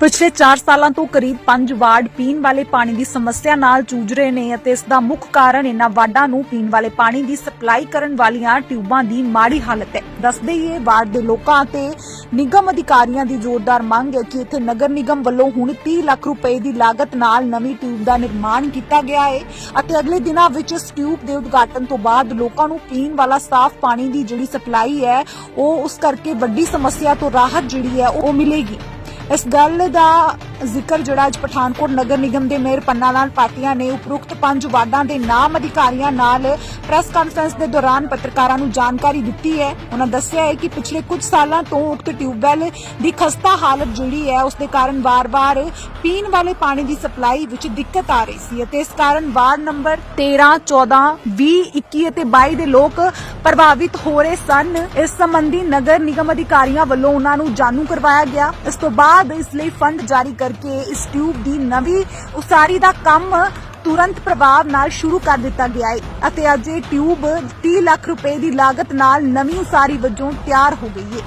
ਪਿਛਲੇ 4 ਸਾਲਾਂ ਤੋਂ ਕਰੀਬ 5 ਵਾਰਡ ਪੀਣ ਵਾਲੇ ਪਾਣੀ ਦੀ ਸਮੱਸਿਆ ਨਾਲ ਜੂਝ ਰਹੇ ਨੇ ਅਤੇ ਇਸ ਦਾ ਮੁੱਖ ਕਾਰਨ ਇਹਨਾਂ ਵਾਰਡਾਂ ਨੂੰ ਪੀਣ ਵਾਲੇ ਪਾਣੀ ਦੀ ਸਪਲਾਈ ਕਰਨ ਵਾਲੀਆਂ ਟਿਊਬਾਂ ਦੀ ਮਾੜੀ ਹਾਲਤ ਹੈ। ਦੱਸਦੇ ਹੀ ਇਹ ਵਾਰਡ ਦੇ ਲੋਕਾਂ ਅਤੇ ਨਿਗਮ ਅਧਿਕਾਰੀਆਂ ਦੀ ਜ਼ੋਰਦਾਰ ਮੰਗ ਹੈ ਕਿ ਇੱਥੇ ਨਗਰ ਨਿਗਮ ਵੱਲੋਂ ਹੁਣ 30 ਲੱਖ ਰੁਪਏ ਦੀ ਲਾਗਤ ਨਾਲ ਨਵੀਂ ਟਿਊਬ ਦਾ ਨਿਰਮਾਣ ਕੀਤਾ ਗਿਆ ਹੈ ਅਤੇ ਅਗਲੇ ਦਿਨਾਂ ਵਿੱਚ ਇਸ ਟਿਊਬ ਦੇ ਉਦਘਾਟਨ ਤੋਂ ਬਾਅਦ ਲੋਕਾਂ ਨੂੰ ਪੀਣ ਵਾਲਾ ਸਾਫ਼ ਪਾਣੀ ਦੀ ਜਿਹੜੀ ਸਪਲਾਈ ਹੈ, ਉਹ ਉਸ ਕਰਕੇ ਵੱਡੀ ਸਮੱਸਿਆ ਤੋਂ ਰਾਹਤ ਜਿਹੜੀ ਹੈ, ਉਹ ਮਿਲੇਗੀ। ਇਸ ਗੱਲ ਦਾ ਜ਼ਿਕਰ ਜਿਹੜਾ ਅੱਜ ਪਠਾਨਕੋਟ ਨਗਰ ਨਿਗਮ ਦੇ ਮੇਅਰ ਪੰਨਾ ਲਾਲ ਪਾਟਿਆ ਨੇ ਉਪਰੋਕਤ ਪੰਜ ਵਾਰਡਾਂ ਦੇ ਨਾਮ ਅਧਿਕਾਰੀਆਂ ਨਾਲ ਪ੍ਰੈਸ ਕਾਨਫਰੰਸ ਦੇ ਦੌਰਾਨ ਪੱਤਰਕਾਰਾਂ ਨੂੰ ਜਾਣਕਾਰੀ ਦਿੱਤੀ ਹੈ। ਉਹਨਾਂ ਦੱਸਿਆ ਹੈ ਕਿ ਪਿਛਲੇ ਕੁਝ ਸਾਲਾਂ ਤੋਂ ਉਕਤ ਟਿਊਬਵੈੱਲ ਦੀ ਖਸਤਾ ਹਾਲਤ ਜਿਹੜੀ ਹੈ, ਉਸ ਦੇ ਕਾਰਨ ਵਾਰ-ਵਾਰ ਪੀਣ ਵਾਲੇ ਪਾਣੀ ਦੀ ਸਪਲਾਈ ਵਿੱਚ ਦਿੱਕਤ ਆ ਰਹੀ ਸੀ ਅਤੇ ਇਸ ਕਾਰਨ ਵਾਰਡ ਨੰਬਰ 13 14 20 21 ਅਤੇ 22 ਦੇ ਲੋਕ ਪ੍ਰਭਾਵਿਤ ਹੋ ਰਹੇ ਸਨ। ਇਸ ਸੰਬੰਧੀ ਨਗਰ ਨਿਗਮ ਅਧਿਕਾਰੀਆਂ ਵੱਲੋਂ ਉਹਨਾਂ ਨੂੰ ਜਾਣੂ ਕਰਵਾਇਆ ਗਿਆ। ਇਸ ਤੋਂ ਬਾਅਦ ਇਸ ਲਈ ਫੰਡ ਜਾਰੀ ਕਰਕੇ ਇਸ ਟਿਊਬ ਦੀ ਨਵੀਂ ਉਸਾਰੀ ਦਾ ਕੰਮ ਤੁਰੰਤ ਪ੍ਰਭਾਵ ਨਾਲ ਸ਼ੁਰੂ ਕਰ ਦਿੱਤਾ ਗਿਆ ਹੈ ਅਤੇ ਅੱਜ ਇਹ ਟਿਊਬ 30 ਲੱਖ ਰੁਪਏ ਦੀ ਲਾਗਤ ਨਾਲ ਨਵੀਂ ਉਸਾਰੀ ਵਜੋਂ ਤਿਆਰ ਹੋ ਗਈ ਹੈ।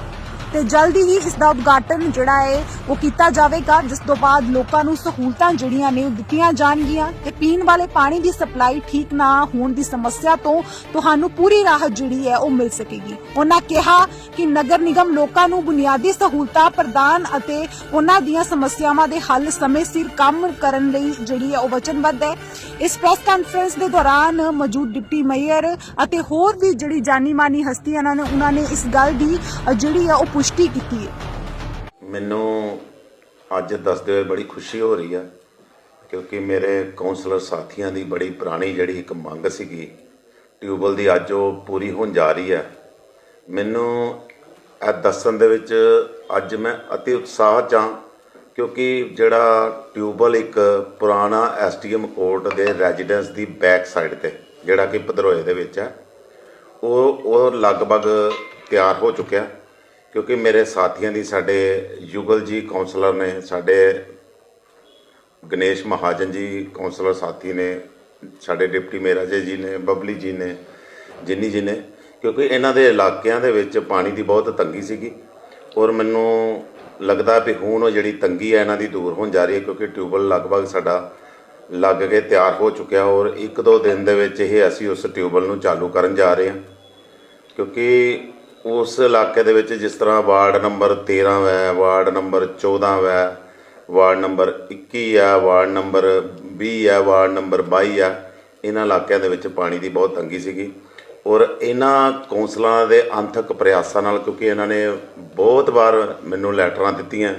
ਤੇ ਜਲਦੀ ਹੀ ਇਸ ਦਾ ਉਦਘਾਟਨ ਜਿਹੜਾ ਹੈ ਉਹ ਕੀਤਾ ਜਾਵੇਗਾ, ਜਿਸ ਤੋਂ ਬਾਅਦ ਲੋਕਾਂ ਨੂੰ ਸਹੂਲਤਾਂ ਜਿਹੜੀਆਂ ਨੇ ਉਹ ਦਿੱਤੀਆਂ ਜਾਣਗੀਆਂ ਤੇ ਪੀਣ ਵਾਲੇ ਪਾਣੀ ਦੀ ਸਪਲਾਈ ਠੀਕ ਨਾ ਹੋਣ ਦੀ ਸਮੱਸਿਆ ਤੋਂ ਤੁਹਾਨੂੰ ਪੂਰੀ ਰਾਹਤ ਜਿਹੜੀ ਹੈ ਉਹ ਮਿਲ ਸਕੇਗੀ। ਉਹਨਾਂ ਕਿਹਾ ਕਿ ਨਗਰ ਨਿਗਮ ਲੋਕਾਂ ਨੂੰ ਬੁਨਿਆਦੀ ਸਹੂਲਤਾਂ ਪ੍ਰਦਾਨ ਅਤੇ ਉਹਨਾਂ ਦੀਆਂ ਸਮੱਸਿਆਵਾਂ ਦੇ ਹੱਲ ਸਮੇਂ ਸਿਰ ਕੰਮ ਕਰਨ ਲਈ ਜਿਹੜੀ ਹੈ ਉਹ ਵਚਨਬੱਧ ਹੈ। ਇਸ ਪ੍ਰੈਸ ਕਾਨਫਰੰਸ ਦੇ ਦੌਰਾਨ ਮੌਜੂਦ ਡਿਪਟੀ ਮੇਅਰ ਅਤੇ ਹੋਰ ਵੀ ਜਿਹੜੀ ਜਾਨੀ ਮਾਨੀ ਹਸਤੀਆਂ ਨੇ, ਉਹਨਾਂ ਨੇ ਇਸ ਗੱਲ ਦੀ ਜਿਹੜੀ ਹੈ ਉਹ ਪੁਸ਼ਟੀ ਕੀਤੀ ਹੈ। ਮੈਨੂੰ ਅੱਜ ਦੱਸਦੇ ਹੋਏ ਬੜੀ ਖੁਸ਼ੀ ਹੋ ਰਹੀ ਆ, ਕਿਉਂਕਿ ਮੇਰੇ ਕਾਉਂਸਲਰ ਸਾਥੀਆਂ ਦੀ ਬੜੀ ਪੁਰਾਣੀ ਜਿਹੜੀ ਇੱਕ ਮੰਗ ਸੀਗੀ ਟਿਊਬਲ ਦੀ ਅੱਜ ਉਹ ਪੂਰੀ ਹੋਣ ਜਾ ਰਹੀ ਹੈ ਮੈਨੂੰ ਇਹ ਦੱਸਣ ਦੇ ਵਿੱਚ ਅੱਜ ਮੈਂ ਅਤੀ ਉਤਸ਼ਾਹ ਚ ਹਾਂ, ਕਿਉਂਕਿ ਜਿਹੜਾ ਟਿਊਬਲ ਇੱਕ ਪੁਰਾਣਾ ਐਸਟੀਐਮ ਕੋਰਟ ਦੇ ਰੈਜ਼ੀਡੈਂਸ ਦੀ ਬੈਕ ਸਾਈਡ ਤੇ, ਜਿਹੜਾ ਕਿ ਭਦਰੋਏ ਦੇ ਵਿੱਚ ਹੈ ਉਹ ਉਹ ਲਗਭਗ ਤਿਆਰ ਹੋ ਚੁੱਕਿਆ। ਕਿਉਂਕਿ ਮੇਰੇ ਸਾਥੀਆਂ ਦੀ ਸਾਡੇ ਯੁਗਲ ਜੀ ਕਾਉਂਸਲਰ ਨੇ, ਸਾਡੇ ਗਣੇਸ਼ ਮਹਾਜਨ ਜੀ ਕਾਉਂਸਲਰ ਸਾਥੀ ਨੇ, ਸਾਡੇ ਡਿਪਟੀ ਮੇਰਾ ਜੀ ਨੇ, ਬਬਲੀ ਜੀ ਨੇ, ਜਿੰਨੀ ਜੀ ਨੇ, ਕਿਉਂਕਿ ਇਹਨਾਂ ਦੇ ਇਲਾਕਿਆਂ ਦੇ ਵਿੱਚ ਪਾਣੀ ਦੀ ਬਹੁਤ ਤੰਗੀ ਸੀਗੀ ਔਰ ਮੈਨੂੰ ਲੱਗਦਾ ਵੀ ਹੁਣ ਉਹ ਜਿਹੜੀ ਤੰਗੀ ਹੈ ਇਹਨਾਂ ਦੀ ਦੂਰ ਹੋਣ ਜਾ ਰਹੀ ਹੈ ਕਿਉਂਕਿ ਟਿਊਬਲ ਲਗਭਗ ਸਾਡਾ ਲੱਗ ਕੇ ਤਿਆਰ ਹੋ ਚੁੱਕਿਆ ਔਰ ਇੱਕ ਦੋ ਦਿਨ ਦੇ ਵਿੱਚ ਇਹ ਅਸੀਂ ਉਸ ਟਿਊਬਲ ਨੂੰ ਚਾਲੂ ਕਰਨ ਜਾ ਰਹੇ ਹਾਂ ਕਿਉਂਕਿ ਉਸ ਇਲਾਕੇ ਦੇ ਵਿੱਚ ਜਿਸ ਤਰ੍ਹਾਂ ਵਾਰਡ ਨੰਬਰ 13 ਹੈ ਵਾਰਡ ਨੰਬਰ 14 ਹੈ ਵਾਰਡ ਨੰਬਰ 21 ਹੈ ਵਾਰਡ ਨੰਬਰ 20 ਹੈ ਵਾਰਡ ਨੰਬਰ 22 ਹੈ ਇਹਨਾਂ ਇਲਾਕਿਆਂ ਦੇ ਵਿੱਚ ਪਾਣੀ ਦੀ ਬਹੁਤ ਤੰਗੀ ਸੀਗੀ। ਔਰ ਇਹਨਾਂ ਕੌਂਸਲਰਾਂ ਦੇ ਅੰਥਕ ਪ੍ਰਯਾਸਾਂ ਨਾਲ, ਕਿਉਂਕਿ ਇਹਨਾਂ ਨੇ ਬਹੁਤ ਵਾਰ ਮੈਨੂੰ ਲੈਟਰਾਂ ਦਿੱਤੀਆਂ,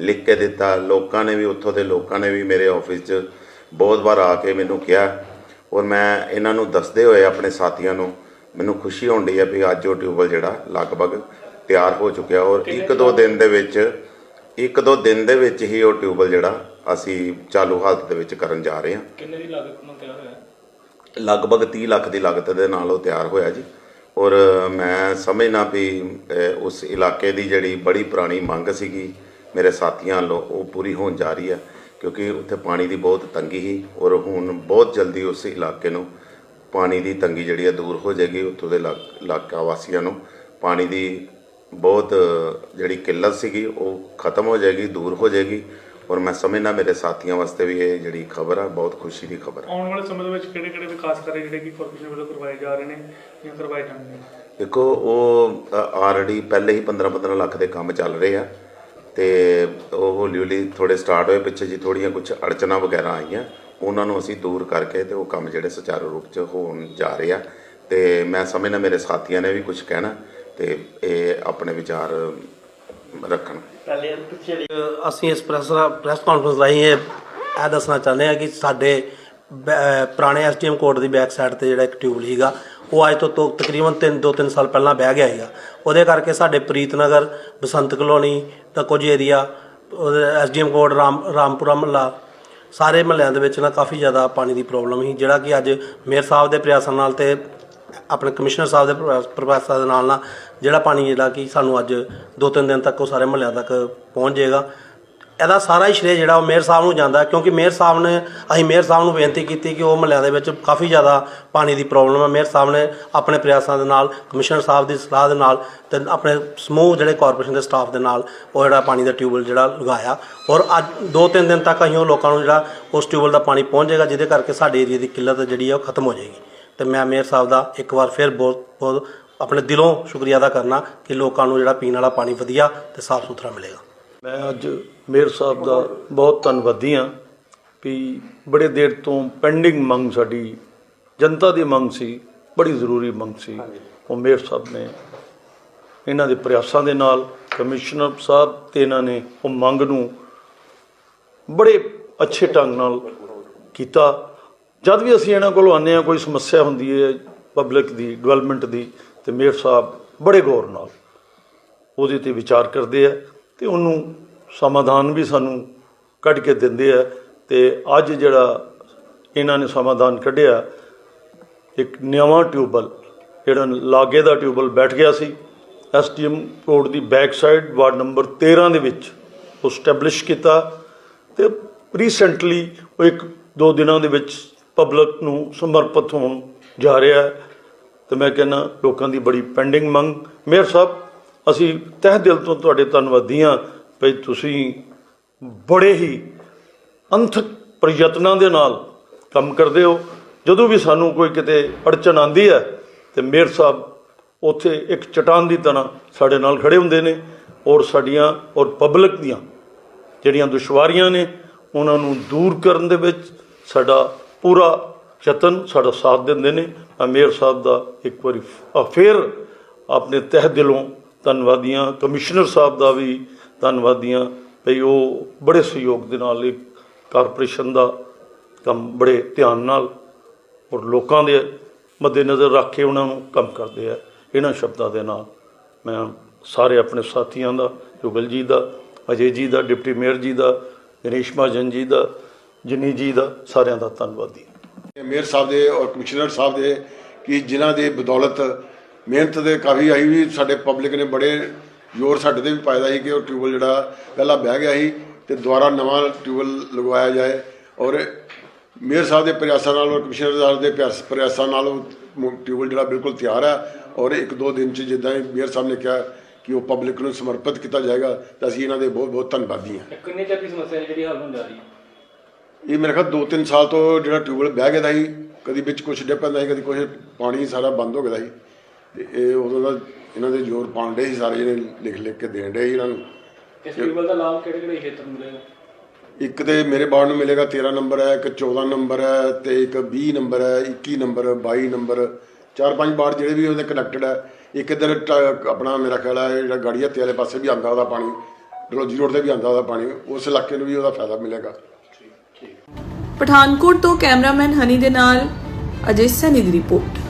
ਲਿਖ ਕੇ ਦਿੱਤਾ, ਲੋਕਾਂ ਨੇ ਵੀ ਉੱਥੋਂ ਦੇ ਲੋਕਾਂ ਨੇ ਵੀ ਮੇਰੇ ਆਫਿਸ 'ਚ ਬਹੁਤ ਵਾਰ ਆ ਕੇ ਮੈਨੂੰ ਕਿਹਾ। ਔਰ ਮੈਂ ਇਹਨਾਂ ਨੂੰ ਦੱਸਦੇ ਹੋਏ ਆਪਣੇ ਸਾਥੀਆਂ ਨੂੰ ਮੈਨੂੰ ਖੁਸ਼ੀ ਹੁੰਦੀ ਹੈ ਵੀ ਅੱਜ ਉਹ ਟਿਊਬਲ ਜਿਹੜਾ ਲਗਭਗ ਤਿਆਰ ਹੋ ਚੁੱਕਿਆ ਔਰ ਇੱਕ ਦੋ ਦਿਨ ਦੇ ਵਿੱਚ ਇੱਕ ਦੋ ਦਿਨ ਦੇ ਵਿੱਚ ਹੀ ਉਹ ਟਿਊਬਲ ਜਿਹੜਾ ਅਸੀਂ ਚਾਲੂ ਹਾਲਤ ਦੇ ਵਿੱਚ ਕਰਨ ਜਾ ਰਹੇ ਹਾਂ। ਕਿੰਨੇ ਦੀ ਲਾਗਤ ਨਾਲ ਤਿਆਰ ਹੋਇਆ? ਲਗਭਗ 30 ਲੱਖ ਦੀ ਲਾਗਤ ਦੇ ਨਾਲ ਉਹ ਤਿਆਰ ਹੋਇਆ ਜੀ। ਔਰ ਮੈਂ ਸਮਝਣਾ ਵੀ ਉਸ ਇਲਾਕੇ ਦੀ ਜਿਹੜੀ ਬੜੀ ਪੁਰਾਣੀ ਮੰਗ ਸੀਗੀ ਮੇਰੇ ਸਾਥੀਆਂ ਵੱਲੋਂ ਉਹ ਪੂਰੀ ਹੋਣ ਜਾ ਰਹੀ ਹੈ ਕਿਉਂਕਿ ਉੱਥੇ ਪਾਣੀ ਦੀ ਬਹੁਤ ਤੰਗੀ ਸੀ ਔਰ ਹੁਣ ਬਹੁਤ ਜਲਦੀ ਉਸ ਇਲਾਕੇ ਨੂੰ ਪਾਣੀ ਦੀ ਤੰਗੀ ਜਿਹੜੀ ਹੈ ਦੂਰ ਹੋ ਜਾਏਗੀ ਉੱਥੋਂ ਦੇ ਇਲਾ- ਇਲਾਕਾ ਵਾਸੀਆਂ ਨੂੰ। ਪਾਣੀ ਦੀ ਬਹੁਤ ਜਿਹੜੀ ਕਿੱਲਤ ਸੀਗੀ ਉਹ ਖਤਮ ਹੋ ਜਾਏਗੀ ਦੂਰ ਹੋ ਜਾਏਗੀ। ਔਰ ਮੈਂ ਸਮਝਣਾ ਮੇਰੇ ਸਾਥੀਆਂ ਵਾਸਤੇ ਵੀ ਇਹ ਜਿਹੜੀ ਖਬਰ ਹੈ ਬਹੁਤ ਖੁਸ਼ੀ ਦੀ ਖਬਰ ਹੈ ਆਉਣ ਵਾਲੇ ਸਮੇਂ ਦੇ ਵਿੱਚ ਕਿਹੜੇ ਕਿਹੜੇ ਵਿਕਾਸ ਕਾਰਜ ਜਿਹੜੇ ਕਿ ਕਾਰਪੋਰੇਸ਼ਨ ਵੱਲੋਂ ਕਰਵਾਏ ਜਾ ਰਹੇ ਨੇ ਜਾਂ ਕਰਵਾਏ ਜਾਣਗੇ? ਦੇਖੋ ਉਹ ਆਲਰੇਡੀ ਪਹਿਲੇ ਹੀ 15-15 ਲੱਖ ਦੇ ਕੰਮ ਚੱਲ ਰਹੇ ਆ ਤੇ ਉਹ ਹੌਲੀ ਹੌਲੀ ਥੋੜੇ ਸਟਾਰਟ ਹੋਏ ਪਿੱਛੇ ਜੀ ਥੋੜੀਆਂ ਕੁਝ ਅੜਚਨਾ ਵਗੈਰਾ ਆਈਆਂ। ਉਹਨਾਂ ਨੂੰ ਅਸੀਂ ਦੂਰ ਕਰਕੇ ਤੇ ਉਹ ਕੰਮ ਜਿਹੜੇ ਸੁਚਾਰੂ ਰੂਪ ਚ ਹੋਣ ਜਾ ਰਹੇ ਆ। ਤੇ ਮੈਂ ਸਮਝਣਾ ਮੇਰੇ ਸਾਥੀਆਂ ਨੇ ਵੀ ਕੁਝ ਕਹਿਣਾ ਤੇ ਇਹ ਆਪਣੇ ਵਿਚਾਰ ਰੱਖਣ। ਅ, ਅਸੀਂ ਇਸ ਪ੍ਰੈਸ ਪ੍ਰੈਸ ਕਾਨਫਰੰਸ ਰਾਹੀਂ ਇਹ ਇਹ ਦੱਸਣਾ ਚਾਹੁੰਦੇ ਹਾਂ ਕਿ ਸਾਡੇ ਬੈ- ਅ, ਪੁਰਾਣੇ ਐਸਟੀਐਮ ਕੋਰਟ ਦੀ ਬੈਕ ਸਾਈਡ ਤੇ ਜਿਹੜਾ ਇੱਕ ਟਿਊਬਲ ਸੀਗਾ ਉਹ ਅੱਜ ਤੋਂ ਤੋਂ ਤਕਰੀਬਨ 3 2-3 ਸਾਲ ਪਹਿਲਾਂ ਬਹਿ ਗਿਆ ਸੀਗਾ। ਉਹਦੇ ਕਰਕੇ ਸਾਡੇ ਪ੍ਰੀਤਨਗਰ ਬਸੰਤ ਕਲੋਨੀ ਦਾ ਕੁਝ area SDM court Ram Rampura ਮਹੱਲਾ ਸਾਰੇ ਮਹੱਲਿਆਂ ਦੇ ਵਿੱਚ ਨਾ ਕਾਫੀ ਜ਼ਿਆਦਾ ਪਾਣੀ ਦੀ ਪ੍ਰੋਬਲਮ ਸੀ, ਜਿਹੜਾ ਕਿ ਅੱਜ ਮੇਅਰ ਸਾਹਿਬ ਦੇ ਪ੍ਰਯਾਸਾਂ ਨਾਲ ਤੇ ਆਪਣੇ ਕਮਿਸ਼ਨਰ ਸਾਹਿਬ ਦੇ ਪ੍ਰਯਾਸ- ਪ੍ਰਯਾਸਾਂ ਦੇ ਨਾਲ ਨਾ ਜਿਹੜਾ ਪਾਣੀ ਜਿਹੜਾ ਕਿ ਸਾਨੂੰ ਅੱਜ ਦੋ ਤਿੰਨ ਦਿਨ ਤੱਕ ਉਹ ਸਾਰੇ ਮਹੱਲਿਆਂ ਤੱਕ ਪਹੁੰਚ ਜਾਏਗਾ। ਇਹਦਾ ਸਾਰਾ ਹੀ ਸ਼੍ਰੇਅ ਜਿਹੜਾ ਉਹ ਮੇਅਰ ਸਾਹਿਬ ਨੂੰ ਜਾਂਦਾ, ਕਿਉਂਕਿ ਮੇਅਰ ਸਾਹਿਬ ਨੇ, ਅਸੀਂ ਮੇਅਰ ਸਾਹਿਬ ਨੂੰ ਬੇਨਤੀ ਕੀਤੀ ਕਿ ਉਹ ਮਹੱਲਿਆਂ ਦੇ ਵਿੱਚ ਕਾਫੀ ਜ਼ਿਆਦਾ ਪਾਣੀ ਦੀ ਪ੍ਰੋਬਲਮ ਹੈ। ਮੇਅਰ ਸਾਹਿਬ ਨੇ ਆਪਣੇ ਪ੍ਰਯਾਸਾਂ ਦੇ ਨਾਲ, ਕਮਿਸ਼ਨਰ ਸਾਹਿਬ ਦੀ ਸਲਾਹ ਦੇ ਨਾਲ ਤੇ ਆਪਣੇ ਸਮੂਹ ਜਿਹੜੇ ਕਾਰਪੋਰੇਸ਼ਨ ਦੇ ਸਟਾਫ ਦੇ ਨਾਲ ਉਹ ਜਿਹੜਾ ਪਾਣੀ ਦਾ ਟਿਊਬਵੈਲ ਜਿਹੜਾ ਲਗਾਇਆ। ਔਰ ਅੱਜ ਦੋ ਤਿੰਨ ਦਿਨ ਤੱਕ ਅਸੀਂ ਉਹ ਲੋਕਾਂ ਨੂੰ ਜਿਹੜਾ ਉਸ ਟਿਊਬਵੈਲ ਦਾ ਪਾਣੀ ਪਹੁੰਚ ਜਾਏਗਾ, ਜਿਹਦੇ ਕਰਕੇ ਸਾਡੇ ਏਰੀਆ ਦੀ ਕਿੱਲਤ ਜਿਹੜੀ ਹੈ ਉਹ ਖਤਮ ਹੋ ਜਾਏਗੀ। ਤੇ ਮੈਂ ਮੇਅਰ ਸਾਹਿਬ ਦਾ ਇੱਕ ਵਾਰ ਫਿਰ ਬਹੁਤ ਬਹੁਤ ਆਪਣੇ ਦਿਲੋਂ ਸ਼ੁਕਰੀਆ ਅਦਾ ਕਰਨਾ ਕਿ ਲੋਕਾਂ ਨੂੰ ਜਿਹੜਾ ਪੀਣ ਵਾਲਾ ਪਾਣੀ ਵਧੀਆ ਤੇ ਸਾਫ਼ ਸੁਥਰਾ ਮਿਲੇਗਾ। ਮੈਂ ਅੱਜ ਮੇਅਰ ਸਾਹਿਬ ਦਾ ਬਹੁਤ ਧੰਨਵਾਦੀ ਹਾਂ ਵੀ ਬੜੇ ਦੇਰ ਤੋਂ ਪੈਂਡਿੰਗ ਮੰਗ ਸਾਡੀ ਜਨਤਾ ਦੀ ਮੰਗ ਸੀ ਬੜੀ ਜ਼ਰੂਰੀ ਮੰਗ ਸੀ। ਉਹ ਮੇਅਰ ਸਾਹਿਬ ਨੇ ਇਹਨਾਂ ਦੇ ਪ੍ਰਯਾਸਾਂ ਦੇ ਨਾਲ ਕਮਿਸ਼ਨਰ ਸਾਹਿਬ ਤੇ ਇਹਨਾਂ ਨੇ ਉਹ ਮੰਗ ਨੂੰ ਬੜੇ ਅੱਛੇ ਢੰਗ ਨਾਲ ਕੀਤਾ। ਜਦ ਵੀ ਅਸੀਂ ਇਹਨਾਂ ਕੋਲ ਆਉਂਦੇ ਹਾਂ ਕੋਈ ਸਮੱਸਿਆ ਹੁੰਦੀ ਹੈ ਪਬਲਿਕ ਦੀ ਡਿਵੈਲਪਮੈਂਟ ਦੀ ਤੇ ਮੇਅਰ ਸਾਹਿਬ ਬੜੇ ਗੌਰ ਨਾਲ ਉਹਦੇ ਤੇ ਵਿਚਾਰ ਕਰਦੇ ਆ। ਤੇ ਉਹਨੂੰ ਸਮਾਧਾਨ ਵੀ ਸਾਨੂੰ ਕੱਢ ਕੇ ਦਿੰਦੇ ਆ ਤੇ ਅੱਜ ਜਿਹੜਾ ਇਹਨਾਂ ਨੇ ਸਮਾਧਾਨ ਕੱਢਿਆ, ਇੱਕ ਨਵਾਂ ਟਿਊਬਲ ਜਿਹੜਾ ਲਾਗੇ ਦਾ ਟਿਊਬਲ ਬੈਠ ਗਿਆ ਸੀ, ਐਸਟੀਐਮ ਕੋਡ ਦੀ ਬੈਕ ਸਾਈਡ ਵਾਰਡ ਨੰਬਰ 13 ਦੇ ਵਿੱਚ ਉਹ ਸਟੈਬਲਿਸ਼ ਕੀਤਾ ਤੇ ਰੀਸੈਂਟਲੀ ਉਹ ਇੱਕ ਦੋ ਦਿਨਾਂ ਦੇ ਵਿੱਚ ਪਬਲਿਕ ਨੂੰ ਸਮਰਪਿਤ ਹੋਣ ਜਾ ਰਿਹਾ ਹੈ। ਤੇ ਮੈਂ ਕਹਿੰਦਾ ਲੋਕਾਂ ਦੀ ਬੜੀ ਪੈਂਡਿੰਗ ਮੰਗ। ਮੇਅਰ ਸਾਹਿਬ ਅਸੀਂ ਤਹਿ ਦਿਲ ਤੋਂ ਤੁਹਾਡੇ ਧੰਨਵਾਦੀ ਹਾਂ ਭਈ ਤੁਸੀਂ ਬੜੇ ਹੀ ਅੰਥਕ ਪ੍ਰਯਤਨਾਂ ਦੇ ਨਾਲ ਕੰਮ ਕਰਦੇ ਹੋ। ਜਦੋਂ ਵੀ ਸਾਨੂੰ ਕੋਈ ਕਿਤੇ ਅੜਚਨ ਆਂਦੀ ਹੈ ਤੇ ਮੇਅਰ ਸਾਹਿਬ ਉੱਥੇ ਇੱਕ ਚਟਾਨ ਦੀ ਤਰ੍ਹਾਂ ਸਾਡੇ ਨਾਲ ਖੜੇ ਹੁੰਦੇ ਨੇ ਔਰ ਸਾਡੀਆਂ ਔਰ ਪਬਲਿਕ ਦੀਆਂ ਜਿਹੜੀਆਂ ਦੁਸ਼ਵਾਰੀਆਂ ਨੇ ਉਹਨਾਂ ਨੂੰ ਦੂਰ ਕਰਨ ਦੇ ਵਿੱਚ ਸਾਡਾ ਪੂਰਾ ਯਤਨ, ਸਾਡਾ ਸਾਥ ਦਿੰਦੇ ਨੇ। ਮੈਂ ਮੇਅਰ ਸਾਹਿਬ ਦਾ ਇੱਕ ਵਾਰੀ ਫ- ਆਪਣੇ ਤਹਿ ਦਿਲੋਂ ਧੰਨਵਾਦੀਆਂ। ਕਮਿਸ਼ਨਰ ਸਾਹਿਬ ਦਾ ਵੀ ਧੰਨਵਾਦੀਆਂ। ਭਈ ਉਹ ਬੜੇ ਸਹਿਯੋਗ ਦੇ ਨਾਲ ਇੱਕ ਕਾਰਪੋਰੇਸ਼ਨ ਦਾ ਕੰਮ ਬੜੇ ਧਿਆਨ ਨਾਲ ਔਰ ਲੋਕਾਂ ਦੇ ਮੱਦੇਨਜ਼ਰ ਰੱਖ ਕੇ ਉਹਨਾਂ ਨੂੰ ਕੰਮ ਕਰਦੇ ਆ, ਇਹਨਾਂ ਸ਼ਬਦਾਂ ਦੇ ਨਾਲ। ਮੈਂ ਸਾਰੇ ਆਪਣੇ ਸਾਥੀਆਂ ਦਾ, ਜੁਗਲ ਜੀ ਦਾ, ਅਜੇ ਜੀ ਦਾ, ਡਿਪਟੀ ਮੇਅਰ ਜੀ ਦਾ ਗਣੇਸ਼ ਮਹਾਜਨ ਜੀ ਦਾ, ਜਿਨੀ ਜੀ ਦਾ, ਸਾਰਿਆਂ ਦਾ ਧੰਨਵਾਦੀ। ਮੇਅਰ ਸਾਹਿਬ ਦੇ ਔਰ ਕਮਿਸ਼ਨਰ ਸਾਹਿਬ ਦੇ ਕਿ ਜਿਨ੍ਹਾਂ ਦੇ ਬਦੌਲਤ ਮਿਹਨਤ ਦੇ ਕਾਫੀ ਆਈ ਵੀ ਸਾਡੇ ਪਬਲਿਕ ਨੇ ਬੜੇ ਜ਼ੋਰ ਸਾਡੇ ਤੇ ਵੀ ਪਾਇਦਾ ਸੀ ਕਿ ਉਹ ਟਿਊਬਲ ਜਿਹੜਾ ਪਹਿਲਾਂ ਬਹਿ ਗਿਆ ਸੀ ਤੇ ਦੁਬਾਰਾ ਨਵਾਂ ਟਿਊਬਲ ਲਗਵਾਇਆ ਜਾਏ ਔਰ ਮੇਅਰ ਸਾਹਿਬ ਦੇ ਪ੍ਰਯਾਸਾਂ ਨਾਲ ਔਰ ਕਮਿਸ਼ਨਰ ਸਾਹਿਬ ਦੇ ਪ੍ਰਯਾਸ- ਨਾਲ ਟਿਊਬਲ ਜਿਹੜਾ ਬਿਲਕੁਲ ਤਿਆਰ ਹੈ ਔਰ ਇੱਕ ਦੋ ਦਿਨ ਚ ਜਿੱਦਾਂ ਹੀ ਮੇਅਰ ਸਾਹਿਬ ਨੇ ਕਿਹਾ ਕਿ ਉਹ ਪਬਲਿਕ ਨੂੰ ਸਮਰਪਿਤ ਕੀਤਾ ਜਾਏਗਾ ਤਾਂ ਅਸੀਂ ਇਹਨਾਂ ਦੇ ਬਹੁਤ ਬਹੁਤ ਧੰਨਵਾਦੀ ਹਾਂ। ਕਿੰਨੇ ਚਿਰ ਦੀ ਸਮੱਸਿਆ ਹੈ ਜਿਹੜੀ ਹੱਲ ਹੋਣ ਜਾ ਰਹੀ ਹੈ? ਇਹ ਮੇਰੇ ਖਿਆਲ 2-3 ਸਾਲ ਤੋਂ ਜਿਹੜਾ ਟਿਊਬਲ ਬਹਿ ਗਿਆ ਦਾ ਸੀ ਕਦੀ ਵਿੱਚ ਕੁਝ ਡਿੱਗ ਪੈਂਦਾ ਸੀ ਕਦੀ ਕੁਝ ਪਾਣੀ ਸਾਰਾ ਬੰਦ ਹੋ ਗਿਆ ਸੀ। ਤੇ ਇਹ ਉਦੋਂ ਦਾ ਇਹਨਾਂ ਦੇ ਜ਼ੋਰ ਪਾਉਂਦੇ ਸੀ ਸਾਰੇ ਜਿਹੜੇ ਲਿਖ ਲਿਖ ਕੇ ਦੇਣ ਡੇ ਸੀ ਇਹਨਾਂ ਨੂੰ। ਇਸ ਟਿਊਬਲ ਦਾ ਲਾਭ ਕਿਹੜੇ ਕਿਹੜੇ ਖੇਤਰ ਨੂੰ ਮਿਲੇਗਾ ਇੱਕ ਤੇ ਮੇਰੇ ਬਾੜ ਨੂੰ ਮਿਲੇਗਾ 13 ਨੰਬਰ ਹੈ ਇੱਕ 14 ਨੰਬਰ ਹੈ ਤੇ ਇੱਕ 20 ਨੰਬਰ ਹੈ 21 ਨੰਬਰ 22 ਨੰਬਰ ਚਾਰ ਪੰਜ ਬਾੜ ਜਿਹੜੇ ਵੀ ਉਹਦੇ ਕਨੈਕਟਡ ਹੈ। ਇੱਕ ਇਧਰ ਆਪਣਾ ਮੇਰਾ ਖਿਆਲ ਹੈ ਜਿਹੜਾ ਗਾੜੀ ਹੱਤੇ ਵਾਲੇ ਪਾਸੇ ਵੀ ਆਂਦਾ ਉਹਦਾ ਪਾਣੀ ਡਲੋਜੀ ਰੋਡ ਤੇ ਵੀ ਆਂਦਾ ਉਹਦਾ ਪਾਣੀ ਉਸ ਇਲਾਕੇ ਨੂੰ ਵੀ ਉਹਦਾ ਫਾਇਦਾ ਮਿਲੇਗਾ। ਪਠਾਨਕੋਟ ਤੋਂ ਕੈਮਰਾਮੈਨ ਹਨੀ ਦੇ ਨਾਲ ਅਜੇ ਸੈਨੀ ਦੀ ਰਿਪੋਰਟ।